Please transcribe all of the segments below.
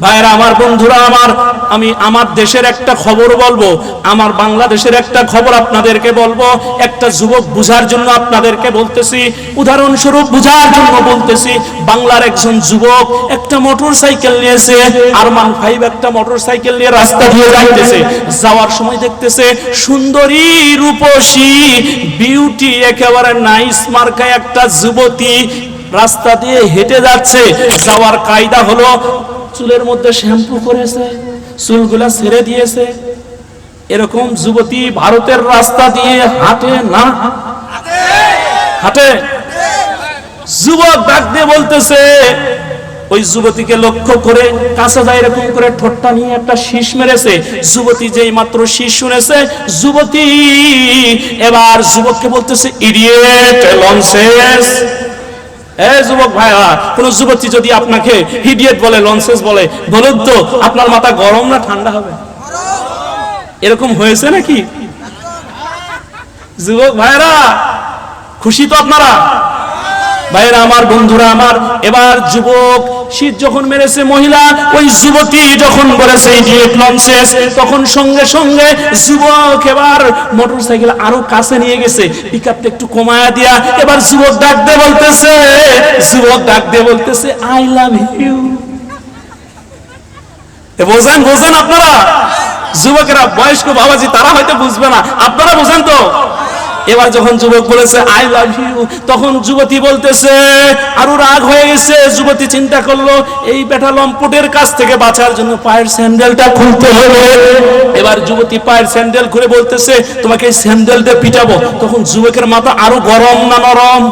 ভাইরা, আমার বন্ধুরা, আমার, আমি আমার দেশের একটা খবর বলব, আমার বাংলাদেশের একটা খবর আপনাদেরকে বলব। একটা যুবক বুঝার জন্য আপনাদেরকে বলতেছি, উদাহরণস্বরূপ বুঝার জন্য বলতেছি, বাংলার একজন যুবক একটা মোটর সাইকেল নিয়েছে, আরমান ফাইভ একটা মোটর সাইকেল নিয়ে রাস্তা দিয়ে যাইতেছে। যাওয়ার সময় দেখতেছে, সুন্দরী রূপসী বিউটি একেবারে নাইস মার্কায় একটা যুবতী রাস্তা দিয়ে হেঁটে যাচ্ছে। যাওয়ার কায়দা হলো চুলের মধ্যে শ্যাম্পু করেছে, চুলগুলা ছেড়ে দিয়েছে। এরকম যুবতী ভারতের রাস্তা দিয়ে হাঁটে না? হাঁটে? যুবক ডাক দিয়ে বলতেছে, ওই যুবতীকে লক্ষ্য করে কাছে যায় এরকম করে ঠোঁটটা নিয়ে একটা শীষ মেরেছে। যুবতী যেই মাত্র শীষ শুনেছে, যুবতী এবার যুবককে বলতেছে ইডিয়েট লনসেস এ যুবক ভাইয়া কোন যুবতী যদি আপনাকে হিডিয়েট বলে লনসেস বলে বলুন তো, আপনার মাথা গরম না ঠান্ডা হবে? এরকম হয়েছে নাকি? যুবক ভাইরা, খুশি তো আপনারা? ভাইরা আমার বন্ধুরা, আমার এবার যুবক, শীত যখন মেরেছে মহিলা, ওই যুবতী যখন বলেছে ইডিয়েট লঞ্চেস তখন সঙ্গে সঙ্গে যুবক এবার মোটর সাইকেল আরও কাছে নিয়ে গেছে। পিকআপটা একটু কমায়া দিয়া, এবার যুবক ডাক দিয়ে বলতেছে, যুবক ডাক দিয়ে বলতেছে আই লাভ ইউ বোঝেন বোঝেন আপনারা? যুবকেরা বয়স্ক বাবাজি, তারা হয়তো বুঝবে না। আপনারা বোঝেন তো? এবার যখন যুবক বলেছে আই লাভ ইউ তখন যুবতী বলতেছে, আরও রাগ হয়ে গেছে। যুবতী চিন্তা করল, এই বেটা লম্পটের কাছ থেকে বাঁচার জন্য পায়ের স্যান্ডেলটা খুলতে হবে। এবার যুবতী পায়ের স্যান্ডেল খুলে বলতেছে, তোমাকে এই স্যান্ডেল দিয়ে পিটাবো। তখন যুবকের মাথা আরও গরম না নরম?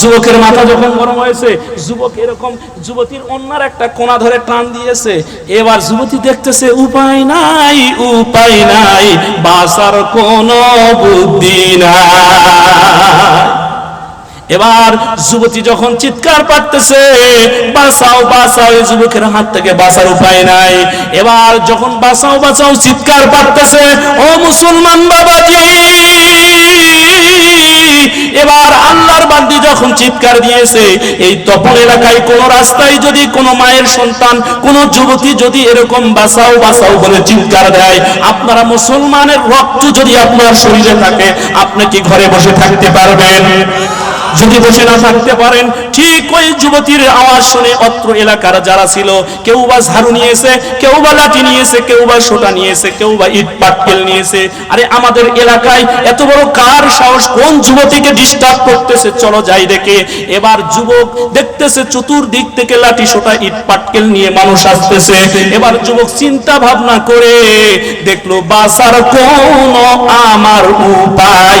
যুবকের মাথা যখন গরম হয়েছে, যুবক এরকম যুবতীর অন্যার একটা কোনা ধরে টান দিয়েছে। এবার যুবতী দেখতেছে, উপায় নাই উপায় নাই বাসার কোনো বুদ্ধি নাই। এবার যুবতী যখন চিৎকার পারতেছে বাঁচাও বাঁচাও যুবকের হাত থেকে বাঁচার উপায় নাই। এবার যখন বাঁচাও বাঁচাও, চিৎকার পারতেছে ও মুসলমান বাবাজি! এবার আল্লাহর বান্দি যখন চিৎকার দিয়েছে, এই তপন এলাকায় কোন রাস্তায় যদি কোন মায়ের সন্তান, কোন যুবতী যদি এরকম বাসাও বাসাও বলে চিৎকার দেয়, আপনারা মুসলমানের রক্ত যদি আপনার শরীরে থাকে, আপনি কি ঘরে বসে থাকতে পারবেন? যদি বসে না থাকতে পারেন, ঠিক ওই যুবতীর আওয়াজ শুনে অত্র এলাকার যারা ছিল, কেউ বা ঝাড়ু নিয়েছে, কেউ বা লাঠি নিয়েছে, কেউ বা সোটা নিয়েছে, কেউ বা ইট পাটকেল নিয়েছে। আরে আমাদের এলাকায় এত বড় কার সাহস, কোন যুবতীকে ডিস্টার্ব করতেছে? চলো যাই দেখে। এবার যুবক দেখতেছে চতুর্দিক থেকে লাঠি, সোটা, ইট পাটকেল নিয়ে মানুষ আসতেছে। এবার যুবক চিন্তা ভাবনা করে দেখল বাসার কোন আমার উপায়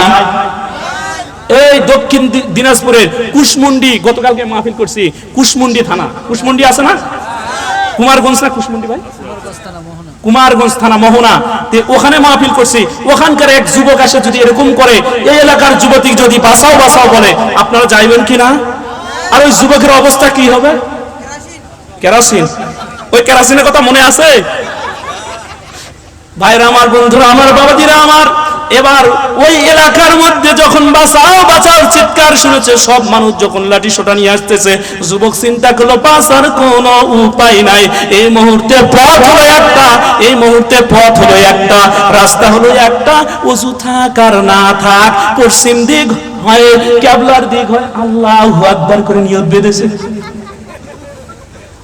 এই দক্ষিণ দিনাজপুরের কুশমুন্ডি, গতকালকে মাহফিল করছি, কুশমুন্ডি থানা। কুশমুন্ডি আছে না? কুমারগঞ্জ না কুশমুন্ডি ভাই? কুমারগঞ্জ থানা, মোহনা। ওখানে মাহফিল করছি। ওখানকার এক যুবক আসে যদি এরকম করে, এই এলাকার যুবতী যদি বাঁচাও বাঁচাও বলে, আপনারা যাইবেন কি না? আর ওই যুবকের অবস্থা কি হবে? কেরাসিন। ওই কেরাসিনের কথা মনে আছে? ভাইরা আমার বন্ধুরা, আমার বাবাজিরা আমার। এবার ওই এলাকার মধ্যে যখন বাঁচাও বাঁচাও চিৎকার শুনেছে, সব মানুষ যখন লাঠি সোটা নিয়ে আসতেছে, যুবক চিন্তা করল, বাঁচার কোনো উপায় নাই। এই মুহূর্তে পথ হলো একটা, এই মুহূর্তে পথ হলো একটা, রাস্তা হলো একটা, উঁচু থাক আর না থাক, পশ্চিম দিক হয়, ক্যাবলার দিক হয়, আল্লাহ আকবার করে নিয়ত বেঁধেছে।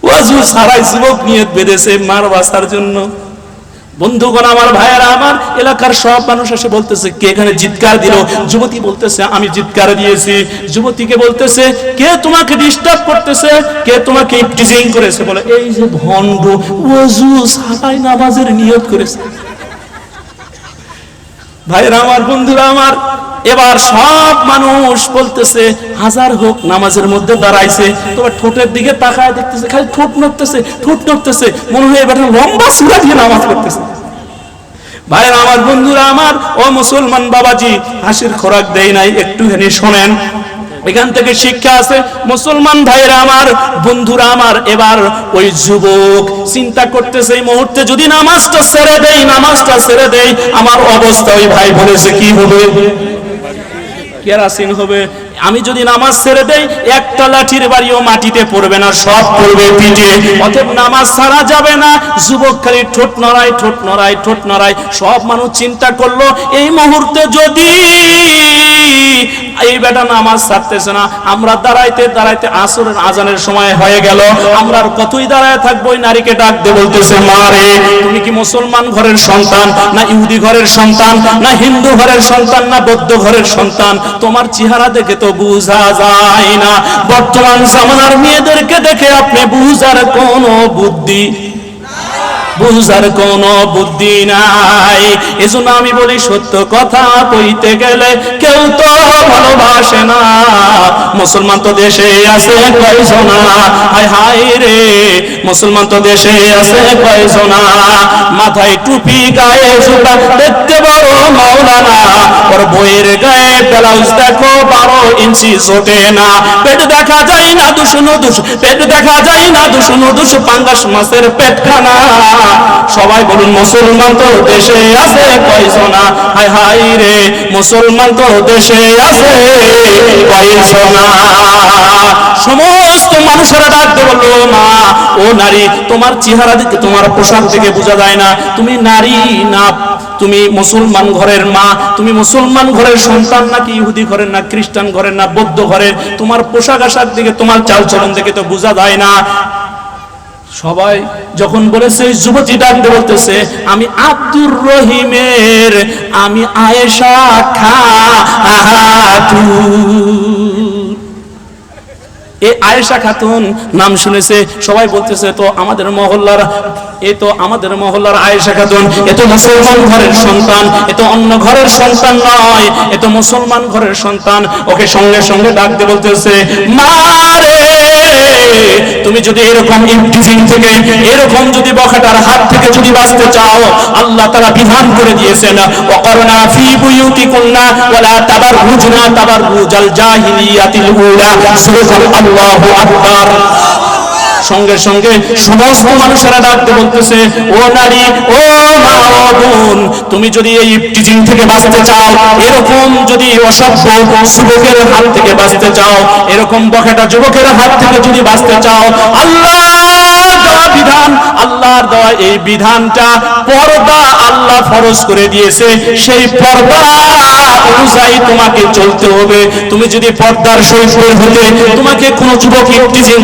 ওয়াজু সারাই যুবক নিয়ত বেঁধেছে মার বাঁচার জন্য। বন্ধুগণ আমার, ভাইয়েরা আমার, এলাকার সব মানুষ এসে বলতেছে, কে এখানে জিৎকার দিল? যুবতী বলতেছে, আমি জিৎকার দিয়েছি। যুবতীকে বলতেছে, কে তোমাকে ডিস্টার্ব করতেছে? কে তোমাকে টিজিং করেছে? বলে, এই যে ভণ্ড ওয়াজু সারাই নামাজের নিয়ত করেছে। ভাইরা আমার, বন্ধুরা আমার, এবার সব মানুষ বলতেছে, হাজার হোক নামাজের মধ্যে দাঁড়াইছে, তোমার ঠোঁটের দিকে তাকায় দেখতেছে, খালি ঠোঁট নড়তেছে ঠোঁট নড়তেছে, মনে হয় এবার লম্বা সুরা দিয়ে নামাজ পড়তেছে। ভাইরা আমার বন্ধুরা আমার, ও মুসলমান বাবাজি, হাসির খোরাক দেয় নাই একটুখানি শোনেন। এখান থেকে শিক্ষা আছে, মুসলমান ভাইরা আমার, বন্ধুরা আমার, এবার ওই যুবক চিন্তা করতেছে, এই মুহূর্তে যদি নামাজটা ছেড়ে দেই, নামাজটা ছেড়ে দেই, আমার অবস্থা ওই ভাই বলেছে, কি হবে? কেরাসিন হবে আমি যদি নামাজ ছেড়ে দেই, একটা লাঠির বাড়িও মাটিতে পড়বে না, সব পড়বে পিঠে। অতএব নামাজ ছাড়া যাবে না। যুবক খালি ঠোঁট নড়ায় ঠোঁট নড়ায় ঠোঁট নড়ায়। সব মানুষ চিন্তা করল, এই মুহূর্তে যদি এই বেটা নামাজ ছাড়তেছে না। আমরা দাঁড়াইতে দাঁড়াইতে আসরের আজানের সময় হয়ে গেল। আমরা আর কতই দাঁড়ায় থাকব, ওই নারীকে ডাক দিয়ে বলতেছে মারে তুমি কি মুসলমান ঘরের সন্তান, না ইহুদি ঘরের সন্তান, না হিন্দু ঘরের সন্তান, না বৌদ্ধ ঘরের সন্তান? তোমার চেহারা দেখে তো বুঝা যায় না। বর্তমান জামানার মেয়েদেরকে দেখে আপনি বুঝার কোনো বুদ্ধি বুঝার কোন বুদ্ধি নাই। এজন্য আমি বলি, সত্য কথা কইতে গেলে কেউ তো ভালোবাসে না। মুসলমান তো দেশে আছে কয়জনা? হায় হায় রে, মুসলমান তো দেশে আছে কয়জনা? মাথায় টুপি, গায়ে জুতা, দেখতে বড় মাওলানা। ওর বইয়ের গায়ে ব্লাউজ দেখো, বারো ইঞ্চি ছোটে না। পেট দেখা যায় না দুশ পেট দেখা যায় না দুশ পাঙ্গাস মাছের পেট খানা সবাই বলুন, মুসলমান তো দেশে আছে কয়জনা হায় হায় রে, মুসলমান তো দেশে আছে কয়জনা সমস্ত মানুষেরা ডাকতে বলল মা ও নারী, তোমার চেহারা দিকে তোমার পোশাক থেকে বোঝা যায় না। তুমি নারী না, তুমি মুসলমান ঘরের মা, তুমি মুসলমান ঘরের সন্তান নাকি ইহুদি ঘরের না খ্রিস্টান ঘরের না বৌদ্ধ ঘরের। তোমার পোশাক আশাক দিকে তোমার চালচলন দেখে তো বোঝা যায় না। সবাই যখন বলেছে, যুবতী ডাকতে বলতেছে, আমি আব্দুর রহিমের, আমি আয়েশা খাতুন এই আয়েশা খাতুন নাম শুনেছে, সবাই বলতেছে তো আমাদের মহল্লার, এ তো আমাদের মহল্লার আয়েশা খাতুন, এ তো মুসলমান ঘরের সন্তান, এ তো অন্য ঘরের সন্তান নয়, এ তো মুসলমান ঘরের সন্তান। ওকে সঙ্গে সঙ্গে ডাকতে বলতেছে, মা রে তুমি যদি এরকম ইমটিজিং থেকে, এরকম যদি বখাটার হাত থেকে যদি বাঁচতে চাও, আল্লাহ তারা বিধান করে দিয়েছেন, ওয়াকরনা ফি বুয়ুতিকুন্না ওয়ালা তাবাররুজনা তাবাররুজাল জাহিলিয়াতিল উলা। সুবহানাল্লাহু আকবার। সঙ্গে সঙ্গে সমস্ত মানুষেরা ডাকতে বলতেছে, ও নারী, ও মা তুমি যদি এই টিচিং থেকে বাঁচতে চাও, এরকম যদি অসভ্য যুবকের হাত থেকে বাঁচতে চাও, এরকম বকেটা যুবকের হাত থেকে যদি বাঁচতে চাও, আল্লাহ বিধান, আল্লাহর দেওয়া এই বিধানটা পর্দা আল্লাহ ফরজ করে দিয়েছে। সেই পর্দা অনুযায়ী তোমাকে চলতে হবে। তুমি যদি পর্দার হতে, তোমাকে কোনো যুবক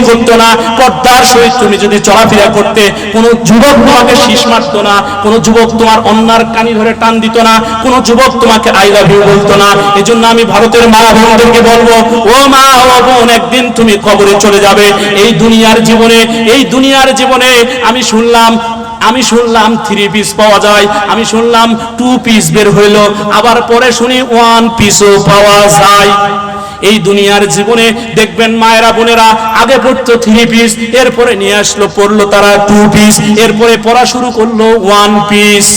করতো না। পর্দার সহিত তুমি যদি চলাফেরা করতে, কোনো যুবক তোমাকে শীষ মারতো না। কোনো যুবক তোমার অন্যার কানি ধরে টান দিত না। কোনো যুবক তোমাকে আই লাভ ইউ বলতো না। এজন্য আমি ভারতের মা বোনদেরকে বলব, ও মা, ও বোন, একদিন তুমি কবরে চলে যাবে। এই দুনিয়ার জীবনে, এই দুনিয়ার জীবনে আমি শুনলাম আমি শুনলাম থ্রি পিস পাওয়া যায়, আমি শুনলাম টু পিস বের হইল, আবার পরে শুনি ওয়ান পিসও পাওয়া যায়। এই দুনিয়ার জীবনে দেখবেন মায়েরা বোনেরা, আগে পড়তো থ্রি পিস এরপরে নিয়ে আসলো, পড়ল তারা টু পিস এরপরে পড়া শুরু করল ওয়ান পিস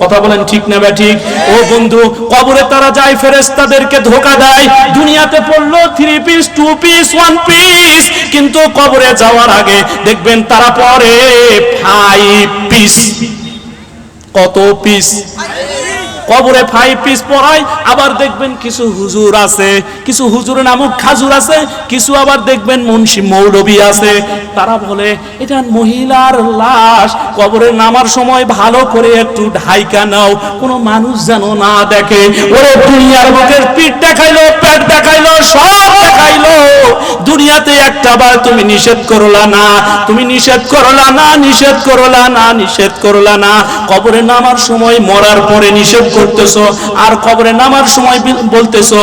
কথা বলেন ঠিক না ব্যাঠিক ঠিক? ও বন্ধু, কবরে তারা যায় ফেরেস্তাদেরকে ধোকা দেয়। দুনিয়াতে পড়ল three piece two piece one piece কিন্তু কবরে যাওয়ার আগে দেখবেন তারা পরে ফাইভ পিস কত পিস কবরে ফাইভ পিস পড়ায় আবার দেখবেন কিছু হুজুর আছে, কিছু হুজুর নামক খাজুর আছে, কিছু আবার দেখবেন মুন্সি মৌলবী আছে। তারা বলে, এটা মহিলার লাশ, কবরে নামার সময় ভালো করে একটু ঢাইকা নাও, কোনো মানুষ যেন না দেখে। ওরে দুনিয়ার বুকের পিঠ দেখাইলো, পেট দেখাইলো, সব দেখাইলো। দুনিয়াতে একটা বার তুমি নিষেধ করলা না, তুমি নিষেধ করলা না, নিষেধ করলা না, নিষেধ করলা না। কবরে নামার সময় মরার পরে নিষেধ করতেছো? আর কবরে নামার সময় বলতেছো,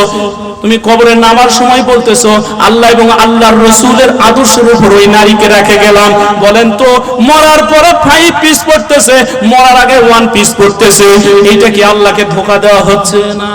তুমি কবরে নামার সময় বলতেছো, আল্লাহ এবং আল্লাহর রসুলের আদর্শের উপর ওই নারীকে রেখে গেলাম। বলেন তো, মরার পরে ফাইভ পিস পড়তেছে, মরার আগে ওয়ান পিস পড়তেছে। এইটা কি আল্লাহকে ধোকা দেওয়া হচ্ছে না?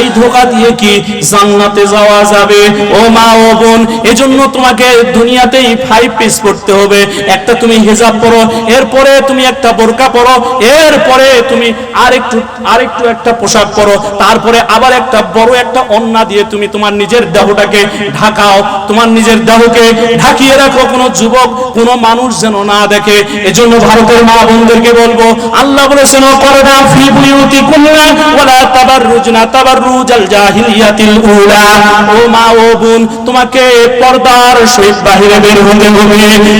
এই ধোকা দিয়ে কি জান্নাতে যাওয়া যাবে? ও মা, ও বোন, এজন্য তোমাকে দুনিয়াতেই ফাইভ পিস পড়তে হবে। একটা তুমি হিজাব পরো, এরপরে তুমি একটা বোরকা পরো, এরপরে তুমি আরেকটু আরেকটু একটা পোশাক পরো, তারপরে আবার একটা বড় একটা অন্না দিয়ে তুমি তোমার নিজের দেহটাকে ঢাকাও, তোমার নিজের দেহকে ঢাকিয়ে রাখো। কোনো যুবক, কোনো মানুষ যেন না দেখে। এজন্য ভারতের মা বোনদেরকে বলব, আল্লাহ বলেছেন করোনা ফি বুয়ুতি কুল্লা ওয়ালা তাবাররুজনা, তাবাররুজ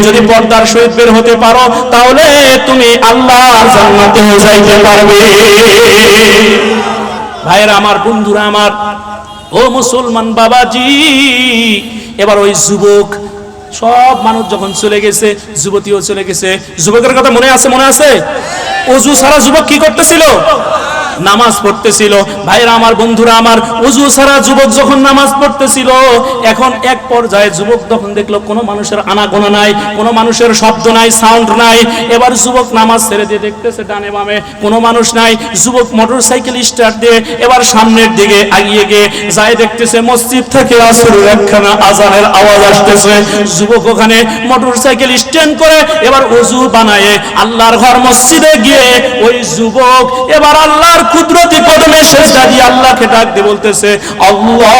যদি পর্দার সহিত বের হতে পারো, তাহলে তুমি যাইতে পারবে। আমার, বন্ধুরা আমার, ও মুসলমান বাবাজি, এবার ওই যুবক, সব মানুষ যখন চলে গেছে, যুবতীও চলে গেছে। যুবকের কথা মনে আছে মনে আছে? অজু সারা যুবক কি করতেছিল? নামাজ পড়তেছিল। ভাইরা আমার, বন্ধুরা আমার, উজু সারা যুবক যখন নামাজ পড়তেছিল, এখন এক পর্যায়ে যুবক তখন দেখল কোনো মানুষের আনাগোনা নাই, কোনো মানুষের শব্দ নাই সাউন্ড নাই। এবার যুবক নামাজ ছেড়ে দিয়ে দেখতেছে ডানে বামে কোনো মানুষ নাই। যুবক মোটর সাইকেল স্টার্ট দিয়ে এবার সামনের দিকে আগিয়ে গিয়ে যায়, দেখতেছে মসজিদ থেকে আসরের একখানা আজানের আওয়াজ আসতেছে। যুবক ওখানে মোটর সাইকেল স্ট্যান্ড করে, এবার উজু বানায় আল্লাহর ঘর মসজিদে গিয়ে ওই যুবক এবার আল্লাহর কুদরতি কদমে সেজদা দিয়ে আল্লাহকে ডাক দিয়ে বলতেছে আল্লাহ!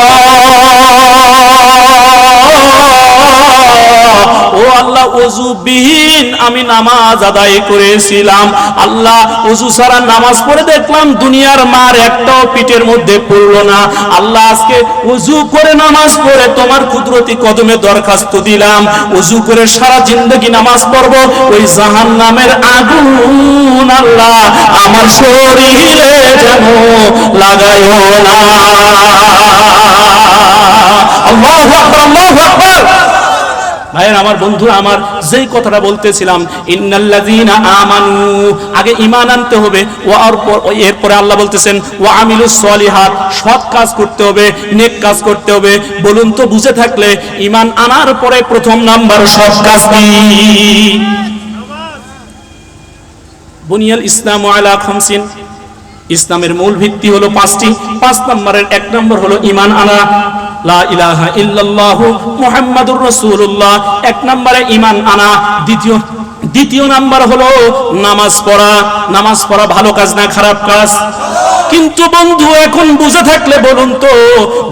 ও আল্লাহ অজু বিহীন আমি নামাজ আদায় করেছিলাম। আল্লাহ অজু ছাড়া নামাজ পড়ে দেখলাম দুনিয়ার মার একটাও পিঠের মধ্যে পড়ল না। আল্লাহ, আজকে অজু করে নামাজ পড়ে তোমার কুদরতি কদমে দরখাস্ত দিলাম। অজু করে সারা জিন্দগি নামাজ পড়ব, ওই জাহান আগুন আল্লাহ আমার শরীরে যেন লাগায় না। আল্লাহু আকবার আল্লাহু আকবার। ভাইয়ের, আমার বন্ধুরা আমার যেই কথাটা বলতেছিলাম, ইন্নাল্লাযীনা আমানু আগে ঈমান আনতে হবে ও এরপরে আল্লাহ বলতেছেন ও আমিলুস সলিহাত সৎ কাজ করতে হবে, নেক কাজ করতে হবে। বলুন তো, বুঝে থাকলে, ঈমান আনার পরে প্রথম নাম্বার সৎ কাজ কি? বুনিয়াল ইসলাম আলা খামসিন। ইসলামের মূল ভিত্তি হলো পাঁচটি। পাঁচ নম্বরের এক নম্বর হলো ইমান আনা। লা ইলাহা ইল্লাল্লাহু মুহাম্মাদুর রাসূলুল্লাহ। এক নম্বরে ইমান আনা, দ্বিতীয় দ্বিতীয় নাম্বার হলো নামাজ পড়া। নামাজ পড়া ভালো কাজ না খারাপ কাজ? কিন্তু বন্ধু, এখন বুঝে থাকলে বলুন তো,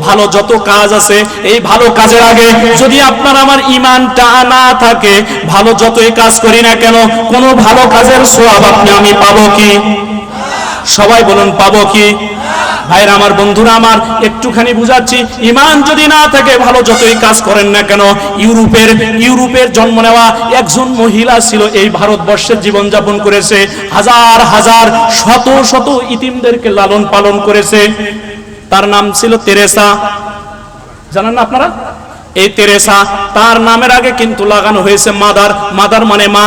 ভালো যত কাজ আছে, এই ভালো কাজের আগে যদি আপনার আমার ইমানটা না থাকে, ভালো যতই কাজ করি না কেন, কোনো ভালো কাজের সোয়াব আপনি আমি পাবো কি? সবাই বলুন, পাবো কি? ভাইরা আমার বন্ধুরা আমার, একটুখানি বুঝাচ্ছি, ইমান যদি না থাকে, ভালো যতই কাজ করেন না কেন, ইউরোপের ইউরোপের জন্ম নেওয়া একজন মহিলা ছিল, এই ভারতবর্ষের জীবনযাপন করেছে, হাজার হাজার, শত শত ইতিমদেরকে লালন পালন করেছে। তার নাম ছিল তেরেসা। জানেন না আপনারা? এই তেরেসা, তার নামের আগে কিন্তু লাগানো হয়েছে মাদার। মাদার মানে মা।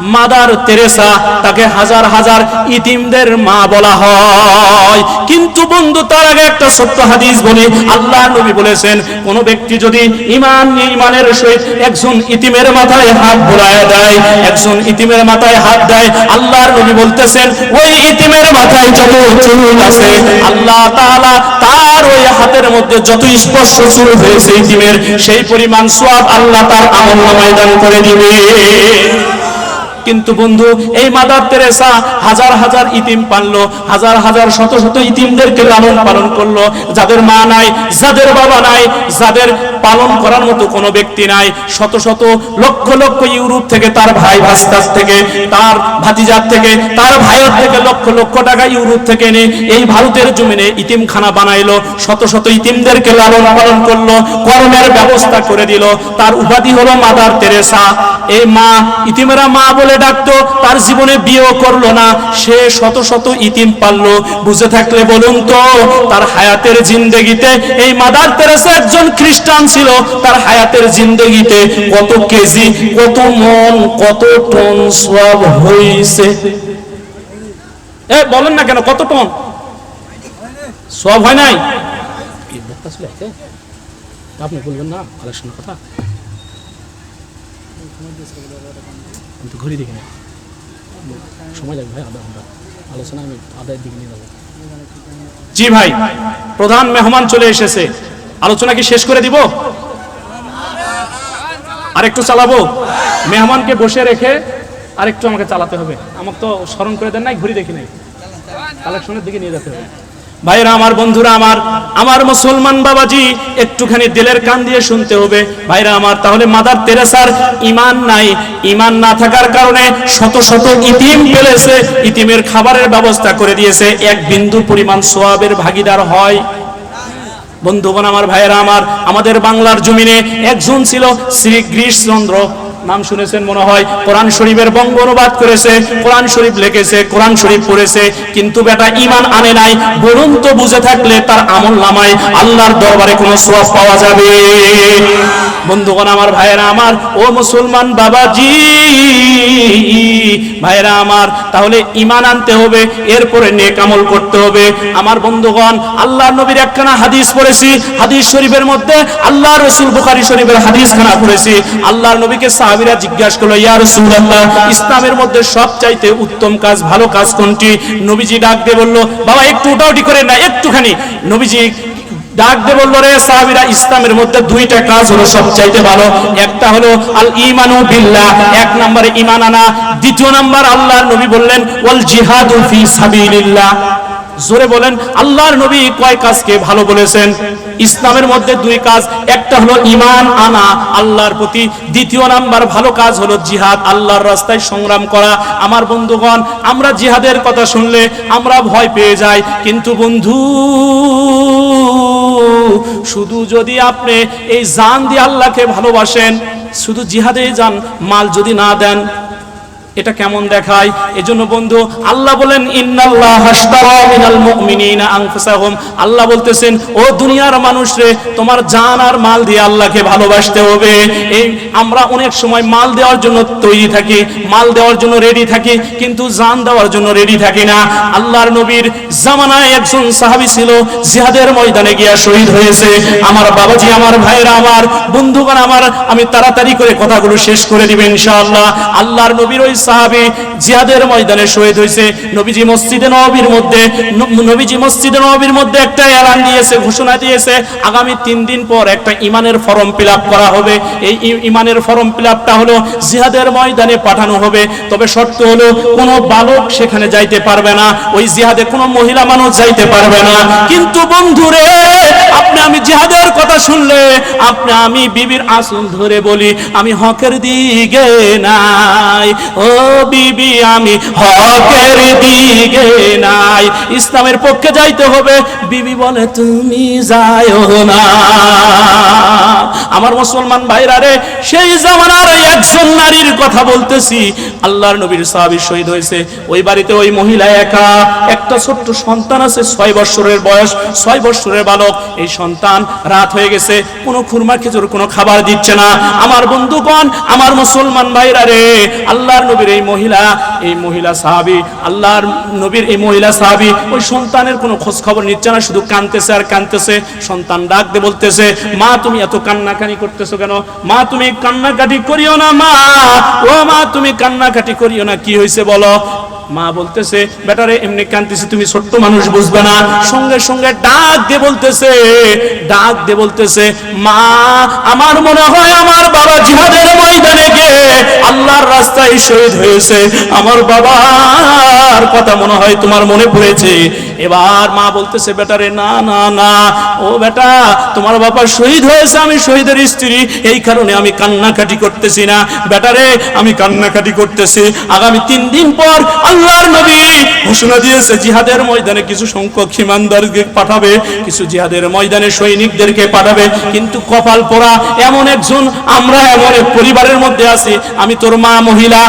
মাদার তেরেসা, তাকে হাজার হাজার ইতিমদের মা বলা হয়। কিন্তু বন্ধু, তার আগে একটা সত্য হাদিস বলি। আল্লাহ নবী বলেছেন, কোন ব্যক্তি যদি ইমান ইমানের সহিত একজন ইতিমের মাথায় হাত বোলায় দেয়, একজন ইতিমের মাথায় হাত দেয়, আল্লাহর নবী বলতেছেন, ওই ইতিমের মাথায় যত চুল আছে, আল্লাহ তাআলা তার ওই হাতের মধ্যে যত স্পর্শ চুল হয়েছে ইতিমের সেই পরিমাণ সব আল্লাহ তার আমল দান করে দিবে। কিন্তু বন্ধু, এই মাদার তেরেসা হাজার হাজার ইতিম পাললো, হাজার হাজার শত শত ইতিমদেরকে লালন পালন করল। যাদের মা নাই, যাদের বাবা নাই, যাদের পালন করার মতো কোনো ব্যক্তি নাই, শত শত লক্ষ লক্ষ ইউরোপ থেকে তার ভাই ভাস্তাস থেকে, তার ভাতিজার থেকে, তার ভাইয়ের থেকে লক্ষ লক্ষ টাকা ইউরোপ থেকে এনে এই ভারতের জমিনে ইতিমখানা বানাইলো, শত শত ইতিমদেরকে লালন পালন করল, কর্মের ব্যবস্থা করে দিল। তার উপাধি হলো মাদার তেরেসা। এই মা, ইতিমেরা মা বলে ডাকতো, তার জীবনে বিয়েও করল না। সে শত শত ইতিম পাললো বুঝে থাকলে বলুন তো, তার হায়াতের জিন্দগিতে এই মাদার তেরেসা একজন খ্রিস্টান ছিল। তার হায়াতের জিন্দগিতে কত কেজি, কত মন, কত টন সব হইছে। এ, বলেন না কেন, কত টন? সব হয় নাই? আপনি বলবেন না কালেকশনের কথা? কিন্তু ঘড়ি দেখি না সময় লাগবে ভাই, আধা ঘণ্টা। আলোচনা আমি আদায়ের দিকে নিয়ে যাব। জি ভাই, প্রধান মেহমান চলে এসেছে। আলোচনা কি শেষ করে দিব? আর একটু চালাবো? মেহমানকে বসে রেখে আর একটু আমাকে চালাতে হবে। আমাকে তো স্মরণ করে দেন নাই, ঘড়ি দেখি নাই। কালেকশনের দিকে নিয়ে যেতে হবে। ভাইরা, আমার বন্ধুরা, আমার আমার মুসলমান বাবাজি, একটুখানি দিলের কান দিয়ে শুনতে হবে। ভাইরা, আমার, তাহলে মাদার তেরেসার ইমান নাই। ইমান না থাকার কারণে শত শত ইতিম ফেলেছে। ইতিমের খাবারের ব্যবস্থা করে দিয়েছে। এক বিন্দু পরিমাণ সোয়াবের ভাগিদার হয়। বন্ধুগণ, আমার ভাইয়েরা আমার, আমাদের বাংলার জমিনে একজন ছিল শ্রী গিরিশচন্দ্র নাম শুনেছেন মনে হয়, কোরআন শরীফের বঙ্গ অনুবাদ করেছে, কোরআন শরীফ লিখেছে, কোরআন শরীফ পড়েছে, কিন্তু বেটা ইমান আনে নাই, বরং তো বুঝে থাকলে তার আমল নামায়, আল্লাহর দরবারে কোনো সোয়াব পাওয়া যাবে। বন্ধুগণ, আমার ভাইয়েরা আমার, ও মুসলমান বাবাজি, ভাইয়েরা আমার, তাহলে ইমান আনতে হবে, এরপরে নেক আমল করতে হবে। আমার বন্ধুগণ আল্লাহ নবীর একখানা হাদিস পড়েছি, হাদিস শরীফের মধ্যে আল্লাহ রসুল বুখারী শরীফের হাদিস খানা পড়েছি, আল্লাহর নবীকে সাহাবীরা জিজ্ঞাসা করল, ইয়া রাসূলুল্লাহ, ইসলামের মধ্যে সবচাইতে উত্তম কাজ, ভালো কাজ কোনটি? নবীজি ডাক দিয়ে বলল, বাবা, একটু উঠাউটি করে না, একটুখানি। নবীজি ডাক দিয়ে বলল, রে সাহাবীরা, ইসলামের মধ্যে দুইটা কাজ হলো সবচাইতে ভালো। একটা হলো আল ইমানু বিল্লাহ, এক নম্বরে ইমান আনা। দ্বিতীয় নাম্বার আল্লাহর নবী বললেন, ওয়াল জিহাদু ফি সাবিলিল্লাহ। জোরে বলেন, আল্লাহর নবী কয় কাজকে ভালো বলেছেন? ইসলামের মধ্যে দুই কাজ, একটা হলো ইমান আনা, আল্লাহর প্রতি। দ্বিতীয় নাম্বার ভালো কাজ হলো জিহাদ, আল্লাহর রাস্তায় সংগ্রাম করা। আমার বন্ধুগণ, আমরা জিহাদের কথা শুনলে আমরা ভয় পেয়ে যাই, কিন্তু বন্ধু, শুধু যদি আপনি এই জান দিয়ে আল্লাহকে ভালোবাসেন, শুধু জিহাদে যান, মাল যদি না দেন এটা কেমন দেখায়? এজন্য বন্ধু, আল্লাহ বলেন আল্লাহ বলতেছেন, ও দুনিয়ার মানুষ রে, তোমার জান আর মাল দিয়ে আল্লাহকে ভালোবাসতে হবে। এই আমরা অনেক সময় মাল দেওয়ার জন্য তৈরি থাকি, মাল দেওয়ার জন্য রেডি থাকি, কিন্তু জান দেওয়ার জন্য রেডি থাকি না। আল্লাহর নবীর জামানায় একজন সাহাবী ছিল, জিহাদের ময়দানে গিয়া শহীদ হয়েছে। আমার বাবাজি, আমার ভাইরা আমার বন্ধুগণ, আমার, আমি তাড়াতাড়ি করে কথাগুলো শেষ করে দিবেন ইনশাআল্লাহ। আল্লাহর নবীর ওই সাহাবী জিহাদের ময়দানে শহীদ হয়েছে। নবীজি মসজিদে নববীর মধ্যে নবীজি মসজিদে নববীর মধ্যে একটা এলান দিয়েছে, ঘোষণা দিয়েছে, আগামী তিন দিন পর একটা ইমানের ফর্ম ফিল করা হবে। এই ইমানের ফর্ম ফিল হলো জিহাদের ময়দানে পাঠানো হবে। তবে শর্ত হলো, কোনো বালক সেখানে যাইতে পারবে না, ওই জিহাদে কোনো মহিলা মানুষ যাইতে পারবে না। কিন্তু বন্ধুরে, আপনি আমি জিহাদের কথা শুনলে, আপনি আমি বিবির আসল ধরে বলি, আমি হকের দিকে নাই। ও বিবি, আমি হকের দিকে নাই। ইসলামের পক্ষে যাইতে হবে। বিবি বলে, তুমি যাইও না। আমার মুসলমান ভাইরা রে, সেই জামানার একজন নারীর কথা বলতেছি। আল্লাহর নবীর সাহাবী শহীদ হয়েছে। ওই বাড়িতে ওই মহিলা একা। একটা ছোট্ট সন্তান আছে, ছয় বছরের বয়স, ছয় বছরের বালক। এই সন্তান রাত হয়ে গেছে। কোনো খুরমা খেজুর কোনো খাবার দিচ্ছে না। আমার বন্ধুগণ, আমার মুসলমান ভাইরা রে, আল্লাহর নবীর এই মহিলা এই মহিলা সাহাবি, আল্লাহর নবীর এই মহিলা সাহাবি, ওই সন্তানের কোনো খোঁজ খবর নিচ্ছে না, শুধু কানতেছে আর কানতেছে সন্তান ডাক দিয়ে বলতেছে, মা, তুমি এত কান্নাকানি করতেছো কেন? মা, তুমি কান্নাকাটি করিও না, মা। ও মা, তুমি কান্নাকাটি করিও না, কি হয়েছে বলো? মা বলতেছে, বেটারে, এমনি কান্দিছি তুমি ছোট্ট মানুষ, বুঝবে না। সঙ্গে সঙ্গে ডাক দিয়ে বলতেছে, ডাক দিয়ে বলতেছে, মা, আমার মনে হয় আমার বাবা জিহাদের ময়দানে গিয়ে আল্লাহর রাস্তায় শহীদ হয়েছে। আমার বাবার কথা মনে হয় তোমার মনে পড়েছে। এবার মা বলতেছে, বেটারে, না না না। ও বেটা, তোমার বাবা শহীদ হয়েছে, আমি শহীদের স্ত্রী। এই কারণে আমি কান্নাকাটি করতেছি না। বেটারে, আমি কান্নাকাটি করতেছি। আগামী তিন দিন পর আল্লাহর নবী ঘোষণা দিয়েছে, জিহাদের ময়দানে কিছু সংখ্যক ইমানদারকে পাঠাবে, কিছু জিহাদের ময়দানে সৈনিকদেরকে পাঠাবে, কিন্তু কপাল পোড়া এমন একজন, আমরা এমন এক পরিবারের মধ্যে আছি, আমি তোর মা মহিলা,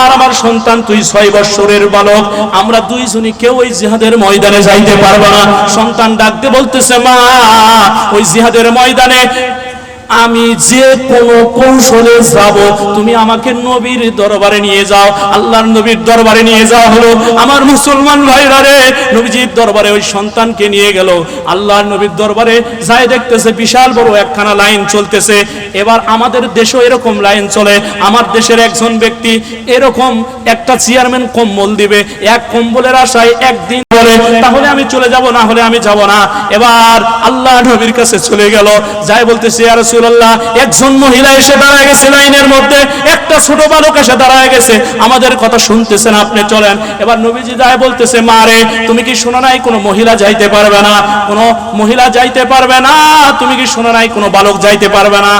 আর আমার সন্তান, তুই ছয় বৎসরের বালক, আমরা দুইজনই কেউ ওই জিহাদের ময়দানে যাইতে পারব না। সন্তান ডাকতে বলতেছে, মা, ওই জিহাদের ময়দানে আমি যে কোনো কৌশলে যাব, তুমি আমাকে নবীর দরবারে নিয়ে যাও, আল্লাহর নবীর দরবারে নিয়ে যাওয়া হলো। আমার মুসলমান ভাইরা রে, নবীজির দরবারে ওই সন্তানকে নিয়ে গেল। আল্লাহর নবীর দরবারে যাই দেখতেছে, বিশাল বড় একখানা লাইন চলতেছে। এবার আমাদের দেশেও এরকম লাইন চলে। আমার দেশের একজন ব্যক্তি এরকম একটা চেয়ারম্যান কম্বল দিবে। এক কম্বলের আশায় একদিন বলে, তাহলে আমি চলে যাব, না হলে আমি যাব না। এবার আল্লাহ নবীর কাছে চলে গেল। যাই বলতেছে আর রাসূলুল্লাহ, একজন মহিলা এসে দাঁড়ায় গেছে লাইনের মধ্যে। একটা ছোট বালক এসে দাঁড়ায় গেছে। আমাদের কথা শুনতেছেন, আপনি চলেন। এবার নবীজি যায় বলতেছে মারে তুমি কি শোনো নাই কোনো মহিলা যাইতে পারবে না? কোনো মহিলা যাইতে পারবে না? তুমি কি শোনো নাই কোনো বালক যাইতে পারবে না?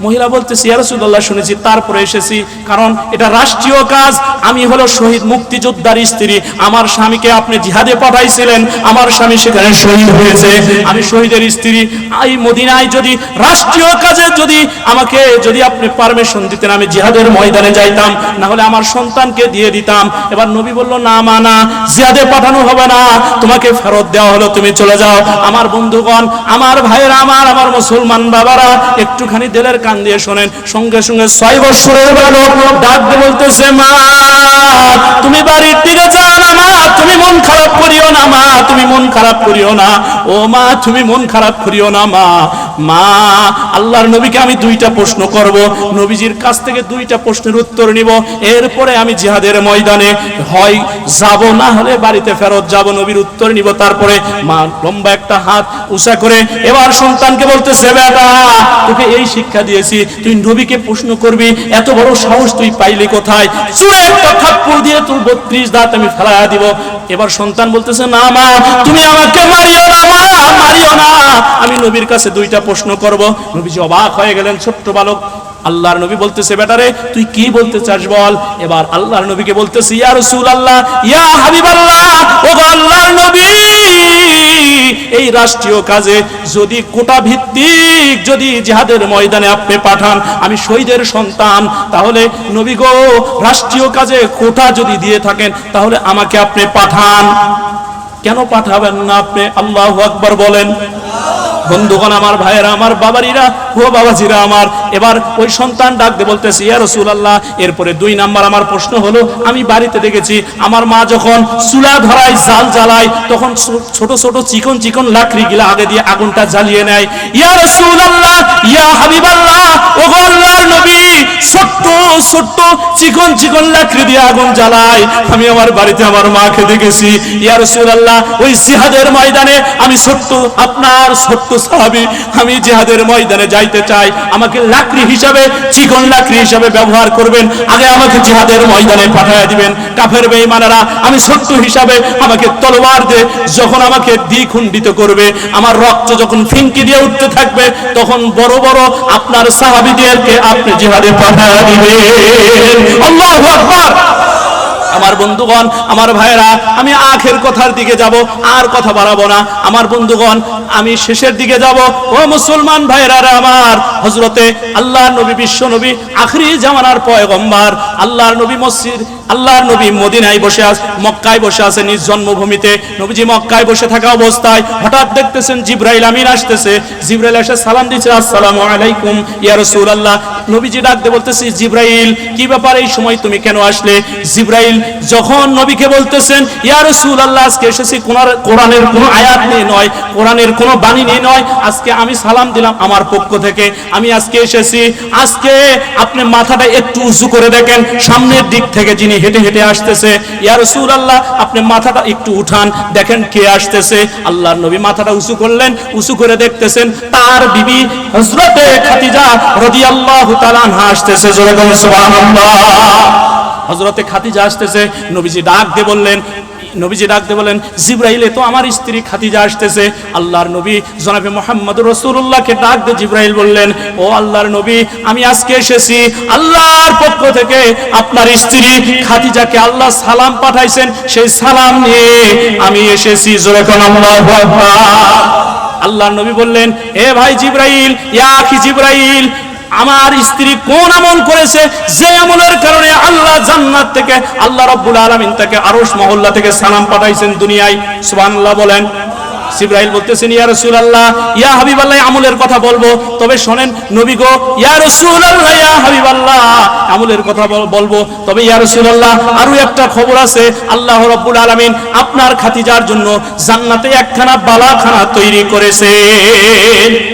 মহিলা বলতেছি ইয়ারসুল্লাহ শুনেছি, তারপরে এসেছি। কারণ এটা রাষ্ট্রীয় কাজ। আমি হলো শহীদ মুক্তিযোদ্ধার স্ত্রী। আমার স্বামীকে আপনি জিহাদে পাঠাইছিলেন। আমার স্বামী সেখানে শহীদ হয়েছে। আমি শহীদের স্ত্রী। এই মদিনায় যদি, রাষ্ট্রীয় কাজে যদি আমাকে, যদি আপনি পারমিশন দিতেন, আমি জিহাদের ময়দানে যাইতাম। না হলে আমার সন্তানকে দিয়ে দিতাম। এবার নবী বলল, না মানা জিহাদে পাঠানো হবে না। তোমাকে ফেরত দেওয়া হলো, তুমি চলে যাও। আমার বন্ধুগণ, আমার ভাইয়েরা, আমার আমার মুসলমান বাবারা, একটুখানি দিলের কান দিয়ে শোনেন। সঙ্গে সঙ্গে ছয় বছরের বালক ডাক বলতেছে, মা, তুমি বাড়ির দিকে যাও না, মা, তুমি মন খারাপ করিও না, মা, তুমি মন খারাপ করিও না। ও মা, তুমি মন খারাপ করিও না, মা। মা, আল্লাহর নবীকে আমি দুইটা প্রশ্ন করব। নবীজির কাছ থেকে দুইটা প্রশ্নের উত্তর নিব। এরপরে আমি জিহাদের ময়দানে হয়, যাব না হলে বাড়িতে ফেরত যাব। নবীর উত্তর নিব। তারপরে মা লম্বা একটা হাত উষা করে এবার সন্তানকে বলতেছে, বেটা, তোকে এই শিক্ষা দিয়েছি। তুই নবীকে প্রশ্ন করবি, এত বড় সাহস তুই পাইলি কোথায়? চুড়ে একটা থাপ্পড় দিয়ে তোর বত্রিশ দাঁত আমি ফেলাইয়া দিব। এবার সন্তান বলতেছে, না মা, তুমি আমাকে মারিও না মা, মারিও না। আমি নবীর কাছে দুইটা প্রশ্ন করব। নবীজি অবাক হয়ে গেলেন, ছোট্ট বালক। আল্লাহর নবী বলতেছে, বেটারে, তুই কি বলতে চাস বল? এবার আল্লাহর নবীকে বলতেছে, ইয়া রাসূলুল্লাহ, ইয়া হাবিবাল্লাহ ও গো আল্লাহর নবী, এই রাষ্ট্রীয় কাজে যদি কোটা ভিত্তিক যদি জিহাদের ময়দানে আপনি পাঠান, আমি শহীদের সন্তান, তাহলে নবী গো, রাষ্ট্রীয় কাজে কোটা যদি দিয়ে থাকেন, তাহলে আমাকে আপনি পাঠান। কেন পাঠাবেন না আপনি? আল্লাহু আকবার বলেন। বন্ধুগণ, আমার ভাইয়েরা, আমার বাবারিরা ও বাবাজিরা আমার, এবার ওই সন্তান ডাক দিয়ে বলতেছে, ইয়া রাসূলুল্লাহ, এরপরে দুই নাম্বার আমার প্রশ্ন হলো, আমি বাড়িতে দেখেছি, আমার মা যখন চুলা ধরায়, জাল জ্বালায়, তখন ছোট ছোট চিকন চিকন লাকড়ি গিলা আগে দিয়ে আগুনটা জ্বালিয়ে নেয়। ইয়া রাসূলুল্লাহ, ইয়া হাবিবাল্লাহ ও গো আল্লাহর নবী, ছোট্ট ছোট্ট চিকন চিকন লাকড়ি দিয়ে আগুন জ্বালায়। আমি আমার বাড়িতে আমার মাকে দেখেছি, ইয়া রাসূলুল্লাহ, ওই জিহাদের ময়দানে আমি ছোট্ট, আপনার ছোট্ট সাহাবী, আমি জিহাদের ময়দানে যাইতে চাই, আমাকে লাকড়ি হিসাবে, চিকন লাকড়ি হিসাবে ব্যবহার করবেন। আগে আমাকে জিহাদের ময়দানে পাঠিয়ে দিবেন। কাফের বেঈমানেরা, আমি ছোট্ট হিসাবে আমাকে তলোয়ার দিয়ে যখন আমাকে দ্বিখণ্ডিত করবে, আমার রক্ত যখন ফিনকি দিয়ে উঠতে থাকবে, তখন বড় বড় আপনার সাহাবীদেরকে আপনি জিহাদে পাঠিয়ে দিবেন। আল্লাহু আকবার! আমার বন্ধুগণ, আমার ভাইরা আমি আখের কথার দিকে যাব, আর কথা বাড়াবো না। আমার বন্ধুগণ, আমি শেষের দিকে যাব। ও মুসলমান ভাইরা আমার হজরতে আল্লাহ নবী, বিশ্ব নবী, আখরি জামানার পয়গম্বর, আল্লাহর নবী মসজিদ, আল্লাহর নবী মদিনায় বসে আস মক্কায় বসে আছে নিজ জন্মভূমিতে। নবীজি মক্কায় বসে থাকা অবস্থায় হঠাৎ দেখতেছেন জিব্রাইল আমিন আসতেছে। জিব্রাইল এসে সালাম দিচ্ছে, আসসালামু আলাইকুম, ইয়া রাসূলুল্লাহ। নবীজি ডাক দিয়ে বলতেছি, জিব্রাইল, কি ব্যাপার এই সময় তুমি কেন আসলে? জিব্রাইল যখন নবীকে বলতেছেন, ইয়া রাসূলুল্লাহ, আজকে এসেছি কোরআন- কোরআনের কোনো আয়াত নিয়ে নয়, কোরআনের কোনো বাণী নিয়ে নয়, আজকে আমি সালাম দিলাম আমার পক্ষ থেকে, আমি আজকে এসেছি, আজকে আপনি মাথাটা একটু উঁচু করে দেখেন, সামনের দিক থেকে যিনি হেঁটে হেঁটে আসতেছে, ইয়া রাসূলুল্লাহ, আপনি মাথাটা একটু উঠান, দেখেন কে আসতেছে। আল্লাহর নবী মাথাটা উঁচু করলেন, উঁচু করে দেখতেছেন, তার বিবি হযরতে খাদিজা রাদিয়াল্লাহু তাআলা আনহা আসতেছে, জোরে সুবহানাল্লাহ। হযরতে খাদিজা আসতেছে, নবীজি ডাক দিয়ে বললেন, নবীজি ডাক দিয়ে বলেন জিব্রাইলে তো আমার স্ত্রী খাদিজা আসতেছে। আল্লাহর নবী জনাবে মোহাম্মদ রসুল্লাহকে ডাক দিয়ে জিব্রাইল বললেন, ও আল্লাহর নবী, আমি আজকে এসেছি। আল্লাহর পক্ষ থেকে আপনার স্ত্রী খাদিজাকে আল্লাহ সালাম পাঠাইছেন, সেই সালাম নিয়ে আমি এসেছি। জোরে কোন আল্লাহর নবী বললেন হে ভাই জিব্রাইল ইয়া আখি জিব্রাইল আমার স্ত্রী কোন আমল করেছে, যে আমলের কারণে আল্লাহ জান্নাত থেকে, আল্লাহ রাব্বুল আলামিন তাকে আরশ মহল্লা থেকে সালাম পাঠাইছেন দুনিয়ায়। সুবহানাল্লাহ বলেন। জিব্রাইল বলতেছেন, ইয়া আল্লাহ ইয়া হাবিব আল্লাহ আমলের কথা বলব। তবে শোনেন, নবী গো, ইয়া আল্লাহ ইয়া হাবিবাল্লাহ, আমলের কথা বল- বলব। তবে, ইয়া আল্লাহ আরও একটা খবর আছে। আল্লাহ রাব্বুল আলামিন আপনার খাতিজার জন্য জান্নাতে একখানা বালাখানা তৈরি করেছেন।